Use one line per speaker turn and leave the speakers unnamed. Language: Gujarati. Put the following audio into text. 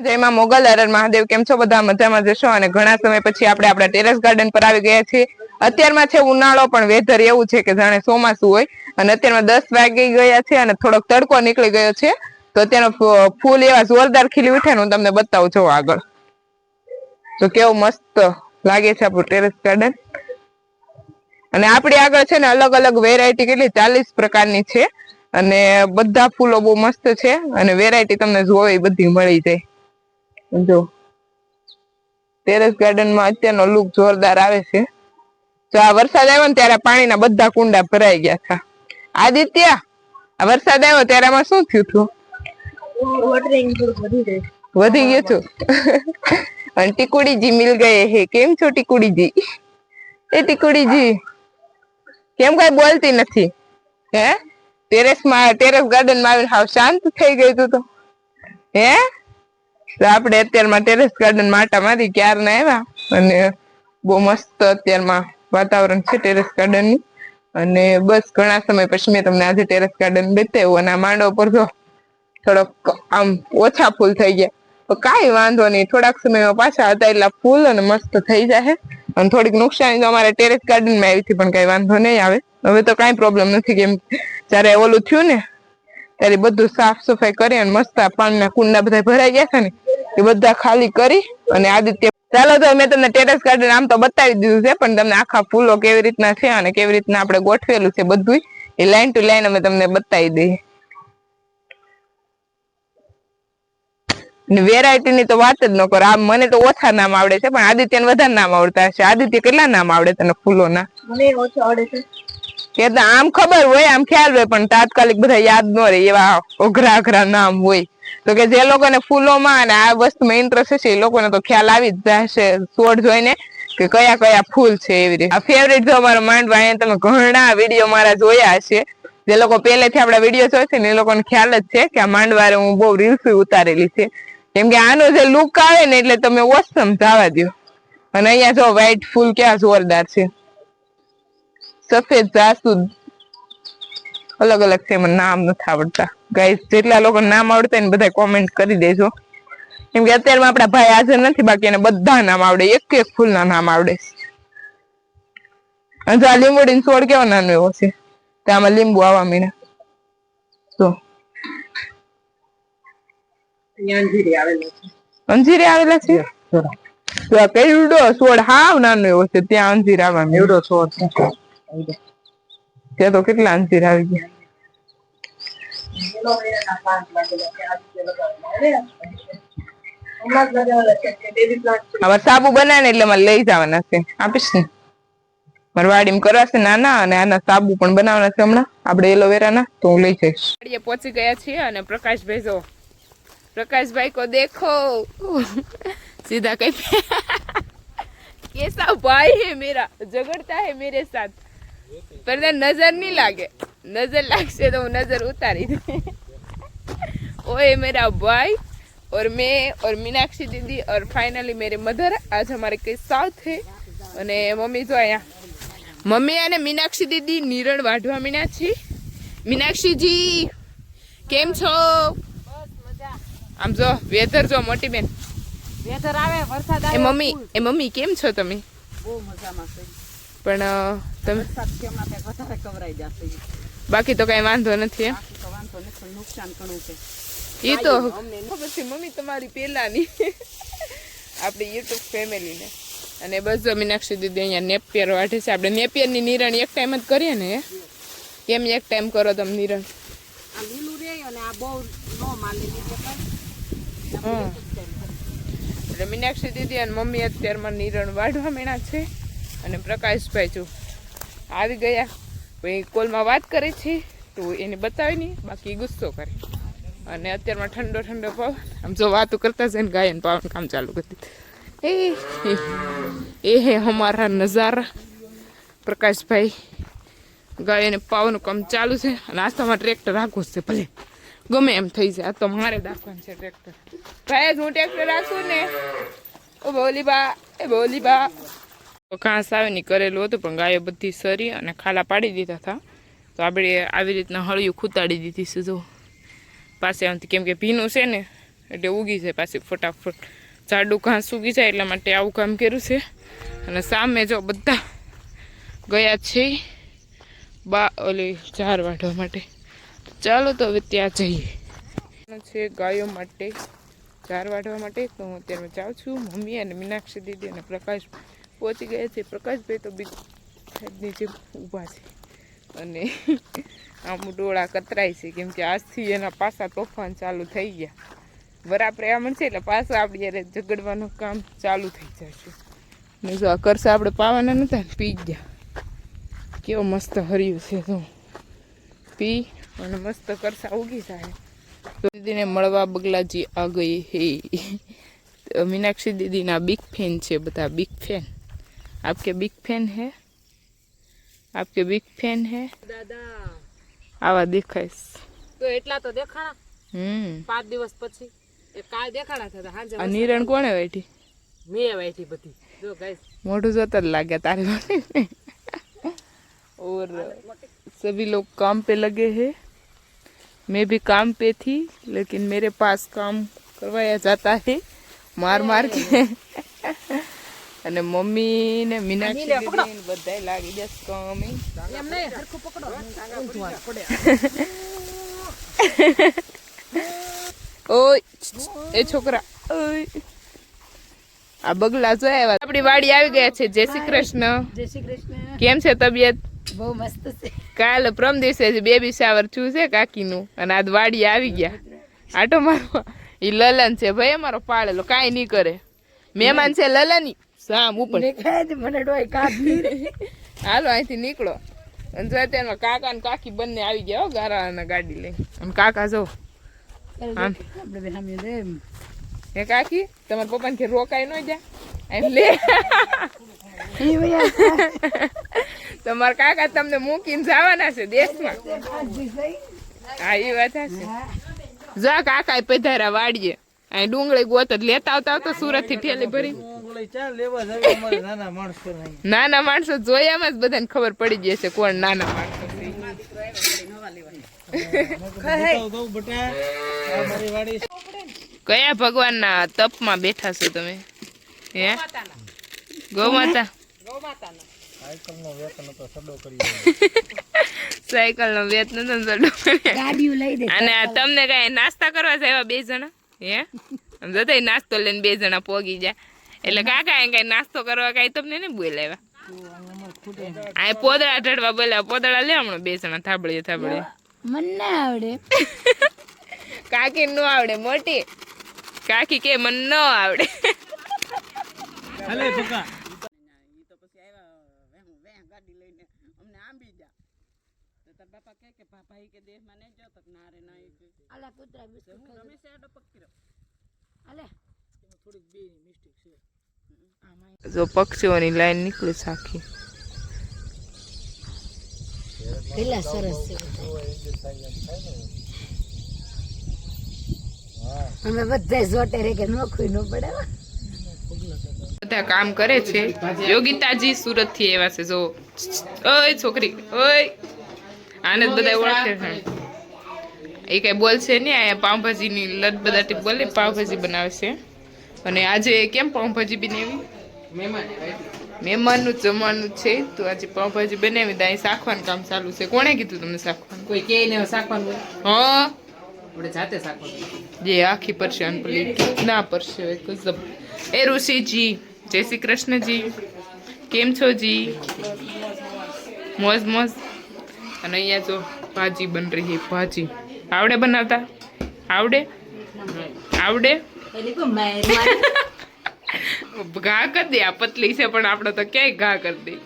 જયમાં મોગલ અરર મહાદેવ, કેમ છો? બધા મજામાં જશો અને ઘણા સમય પછી આપણે આપણા ટેરેસ ગાર્ડન પર આવી ગયા છીએ. અત્યારમાં છે ઉનાળો, પણ વેધર એવું છે કે જાણે ચોમાસું હોય. અને અત્યારમાં દસ વાગી ગયા છે અને થોડોક તડકો નીકળી ગયો છે. તો અત્યારનો ફૂલ એવા જોરદાર ખીલી ઉઠે હું તમને બતાવું છું આગળ. તો કેવું મસ્ત લાગે છે આપણું ટેરેસ ગાર્ડન. અને આપણી આગળ છે ને અલગ અલગ વેરાયટી કેટલી ચાલીસ પ્રકારની છે. અને બધા ફૂલો બહુ મસ્ત છે. અને વેરાયટી તમને જોવે બધી મળી જાય. જો. ટેરેસ ગાર્ડનમાં અત્યારનો લુક જોરદાર આવે છે. જો આ વરસાદ આવ્યો ને ત્યારે પાણીના બધા કુંડા ભરાઈ ગયા હતા. આદિત્ય આ વરસાદ આવ્યો ત્યારે આમાં શું થયું હતું? વધી ગયું. છું અને ટીકુડીજી મિલ ગયે હે. કેમ છો ટીકુડીજી? એ ટીકુડીજી કેમ કઈ બોલતી નથી? હે? ટેરેસમાં ટેરેસ ગાર્ડનમાં આવીને હાવ શાંત થઈ ગયું તું તો. હે? આપણે અત્યારમાં ટેરેસ ગાર્ડન માટા મારી ક્યારના આવ્યા અને બહુ મસ્ત અત્યારમાં વાતાવરણ છે ટેરેસ ગાર્ડનની. અને બસ ઘણા સમય પછી મેં તમને આજે ટેરેસ ગાર્ડન બતાવ્યું અને આ માંડો પર જો થોડોક આમ ઓછા ફૂલ થઈ ગયા. તો કાંઈ વાંધો નહીં, થોડાક સમયમાં પાછા હતા એટલા ફૂલ અને મસ્ત થઈ જાય અને થોડીક નુકસાની તો અમારે ટેરેસ ગાર્ડનમાં આવી હતી પણ કઈ વાંધો નહીં આવે. હવે તો કાંઈ પ્રોબ્લેમ નથી કેમ જ્યારે ઓલું થયું ને ત્યારે બધું સાફ સફાઈ કરી અને મસ્ત પાણીના કુંડા બધા ભરાઈ ગયા ને, એ બધા ખાલી કરી અને આદિત્ય ચાલો તો મેં તમને ટેરેસ ગાર્ડન આમ તો બતાવી દીધું છે, પણ તમને આખા ફૂલો કેવી રીતના છે અને કેવી રીતના આપણે ગોઠવેલું છે બધું એ લાઈન ટુ લાઈન અમે તમને બતાવી દઈએ. વેરાયટી ની તો વાત જ ન કરો આ મને તો ઓછા નામ આવડે છે, પણ આદિત્યને વધારે નામ આવડતા હશે. આદિત્ય કેટલા નામ આવડે તને ફૂલોના?
મને ઓછા આવડે છે.
કે તો આમ ખબર હોય, આમ ખ્યાલ હોય, પણ તાત્કાલિક બધા યાદ ન રહે એવા અઘરા અઘરા નામ હોય. તો કે જે લોકોને ફૂલોમાં અને આ વસ્તુમાં ઇન્ટરેસ્ટ છે એ લોકોને તો ખ્યાલ આવી જ જશે છોડ જોઈને કે કયા કયા ફૂલ છે એવી રીતે. આ ફેવરેટ જો અમારો માંડવા, અહીંયા તમે ઘણા વીડિયો મારા જોયા હશે. જે લોકો પહેલેથી આપણા વીડિયો જોય છે ને, એ લોકોને ખ્યાલ જ છે કે આ માંડવારે હું બહુ રીલ્સ ઉતારેલી છે. કેમ કે આનો જે લુક આવે ને, એટલે તમે ઓસમ જવા દો અને અહીંયા જો વ્હાઈટ ફૂલ ક્યાં જોરદાર છે. સફેદ જાસૂદ. અલગ અલગ છે મને નામ નથી આવડતા. ગાઈસ જેટલા લોકો નામ આવડતા ને બધા કોમેન્ટ કરી દેજો. કેમ કે અત્યારમાં આપણા ભાઈ હાજર નથી બાકી એને બધા નામ આવડે. એક એક ફૂલના નામ આવડે. અને આ લીંબોડીનો છોડ કેવો નાનો એવો છે? આમાં લીંબુ આવવા મીને તો.
અંજીરી આવેલો છે.
તો આ કેવડો છોડ હાવ નાનો એવો છે ત્યાં અંજીર આવવા
એવડો છોડ છે.
ત્યાં તો કેટલા અંતિર આવી ગયા હવે સાબુ બનાવે એટલે મને લઈ જવાના છે. આપીશ ને. મારી વાડીમાં કરાશે નાના અને આના સાબુ પણ બનાવવાના છે હમણાં. આપણે એલોવેરાના તો હું લઈ જઈશ. વાડીએ પહોંચી ગયા છીએ અને પ્રકાશભાઈ જો પ્રકાશભાઈ કો દેખો. સીધા કઈ કેસા ભાઈ હે મેરા જગડતા હે મેરે સાથ. પણ નજર નહીં લાગે. નજર લાગશે તો હું નજર ઉતારી દઉં ઓએ મેરા ભાઈ ઓર मैं ઓર મીનાક્ષી દીદી ઓર ફાઇનલી મેરી મધર आज हमारे કઈ साथ है અને મમ્મી જો અહીંયા. મમ્મી અને મીનાક્ષી દીદી નિરણ વાઢવા મીના છે. મીનાક્ષીજી કેમ છો? આમ જો વેધર જો મોટી બેન.
વેધર આવે વરસાદ
આવે. મમ્મી એ મમ્મી કેમ છો તમે?
બહુ મજામાં
પણ તમે બાકી તો કઈ વાંધો નથી એમ
નુકસાન ઘણું છે.
એ તો પછી મમ્મી તમારી પેલાની આપણી યુટ્યુબ ફેમિલીને. અને બસ મીનાક્ષી દીદી અહીંયા નેપિયર વાઢે છે. આપણે નેપિયરની નિરણ એક ટાઈમ જ કરીએ ને કેમ એક ટાઈમ કરો તમે નિરણ?
આ લીલું રે અને આ બહુ નો માલી લીધે
હં. એટલે મીનાક્ષી દીદી અને મમ્મી અત્યારમાં નિરણ વાઢવા મેળા છે. અને પ્રકાશભાઈ જો આવી ગયા. પછી કોલમાં વાત કરે છે, તો એને બતાવે નહીં બાકી ગુસ્સો કરે. અને અત્યારમાં ઠંડો ઠંડો પવન. આમ જો વાતો કરતા છે ને ગાયન પાવન કામ ચાલુ કરી દીધું. એ હે અમારા નજારા. પ્રકાશભાઈ ગાયને પાવાનું કામ ચાલુ છે. અને આ ટ્રેક્ટર રાખવું છે, ભલે. ગમે એમ થઈ જાય. આ તો મારે રાખવાનું છે ટ્રેક્ટર. ભાઈ હું ટ્રેક્ટર રાખું ને? ઓ બોલી બા એ બોલી બા ઘાસ આવે ને કરેલું હતું, પણ ગાયો બધી સરી અને ખાલા પાડી દીધા હતા. તો આપણે આવી રીતના હળિયું ખૂતાડી દીધી છે પાસે આમથી કેમ કે ભીનું છે ને,
એટલે ઉગી જાય પાછી ફટાફટ. જાડું ઘાસ ઉગી જાય એટલા માટે આવું કામ કર્યું છે. અને સામે જો બધા ગયા છે બા ઓલી ઝાર વાઢવા માટે. ચાલો તો હવે ત્યાં જઈએ. છે ગાયો માટે ઝાર વાઢવા માટે. તો હું અત્યારે જાઉં છું, મમ્મી અને મીનાક્ષી દીદી અને પ્રકાશ. પહોંચી ગયા છે. પ્રકાશભાઈ તો બી જેમ ઊભા છે. અને આમ ડોળા કતરાય છે. કેમ કે આજથી એના પાસા તોફાન ચાલુ થઈ ગયા. બરાબર એમ છે એટલે પાછા આપણે યારે ઝઘડવાનું કામ ચાલુ થઈ જશે. ને જો આ કરસા આપણે પાવાના નતા ને પી ગયા. કેવો મસ્ત હર્યું છે તો પી અને મસ્ત કરસા ઉગી જાય. દીદીને મળવા બગલાજી આ ગઈ હે. મીનાક્ષી દીદીના બિગ ફેન છે બધા બિગ ફેન આપકે બિગ ફેન હે આપકે બિગ ફેન હે
દાદા
આવા દેખાઈશ
તો એટલા તો દેખાણા
હમ
પાંચ દિવસ પછી એ કાલ દેખાણા થતા હાંજે
આ નિરણ કોણે બેઠી
મેં વાઈથી બધી જો ગાઈસ
मोटू जोता लग गया तारे वाले और सभी लोग काम पे लगे हैं मैं भी काम पे थी लेकिन मेरे पास काम करवाया जाता है मार मार के અને મમ્મી ને મીનાક્ષી બધા લાગી જશે કમી
એમ હરખું પકડો.
ઓય એ છોકરા ઓય. આ બગલા જોયા આપણી વાડી આવી ગયા છે. જય શ્રી કૃષ્ણ.
જય શ્રી કૃષ્ણ.
કેમ છે તબિયત?
બહુ મસ્ત છે.
કાલ પ્રમ દિવસે બેબી શાવર થયું છે કાકીનું. અને આજ વાડી આવી ગયા. આટો મારવા. ઈ લલન છે ભાઈ અમારો પાળેલો. કાંઈ નહીં કરે. મહેમાન છે લલન. સામ ઉપર.
મને ડોય કાઢી
હાલો અહીંથી નીકળો. અને જો તેમાં કાકા ને કાકી બંને આવી ગયા હો ગારા અને ગાડી લઈ અને કાકા જો. હે. કાકી તમારા પપ્પાને કે રોકાઈ ન જા એમ લે. તમારા કાકા તમને મૂકીને જવાના છે દેશમાં. હા એ વાત છે જા કાકા પધારા વાડીએ. અહીં ડુંગળી ગોત લેતા આવતા આવતા સુરતથી ઠેલી ભરી
ડુંગળી ચા લેવા જાવ અમારે નાના માણસો નહીં.
નાના માણસો જોયામાં જ બધાને ખબર પડી જશે કોણ નાના માણસો કયા
ભગવાન ના તપ આ મારી વાડી છે.
કયા ભગવાનના તપમાં બેઠા છો તમે? હે? ગૌમાતા.
વેતન સડો કરી
સાયકલ નો વેત નતો ચડો
ગાડીઓ લઈ દે
અને તમને કઈ નાસ્તા કરવા છે બે જણા? હે? આમ જતા નાસ્તો લઈને બે જણા પોગી જાય એટલે કાકા એ કઈ નાસ્તો કરવા કઈ તમને ને બોલાવ્યા? આ પોદળા ઢળવા બોલાવ્યા. પોદળા લે હમણાં બે જણા થાબડીએ થાબડીએ
મને ના આવડે.
કાકી નો આવડે મોટી. કાકી કે મને ન આવડે.
હાલે બકા
આલા કૂતરા બિસ્કુટ ખાઈ આલે
જો પક્ષીઓની લાઈન નીકળી સાખી.
પેલા સરસ છે અમે બધા જોટે રે કે નોખું ન પડે
બધા કામ કરે છે. યોગિતાજી સુરતથી એવા છે. જો ઓય છોકરી ઓય. આને બધા ઓળખે છે. એ કઈ બોલશે નહીં અહીંયા પાઉંભાજીની લત બધા બોલે પાવભાજી બનાવે છે. અને આજે કેમ પાઉંભાજી બનાવી? મહેમાનનું જમવાનું છે તો આજે પાઉંભાજી બનાવી તો અહીં શાખવાનું કામ ચાલુ છે. કોણે કીધું તમને શાખવાનું
કોઈ કે ને શાકવાનું હોય?
હા.
આપણે જાતે શાકવાનું
જે આખી પરસેણ અનપલી ના પરસે ગજબ એ ઋષિજી જય શ્રી કૃષ્ણજી. કેમ છો જી? મોજ મોજ. અને અહીંયા જો ભાજી બન રહી ભાજી. આવડે બનાવતા? આવડે? આવડે? ઘા કરી દે આ પતલી છે પણ આપણે તો ક્યાંય ઘા કરી દે.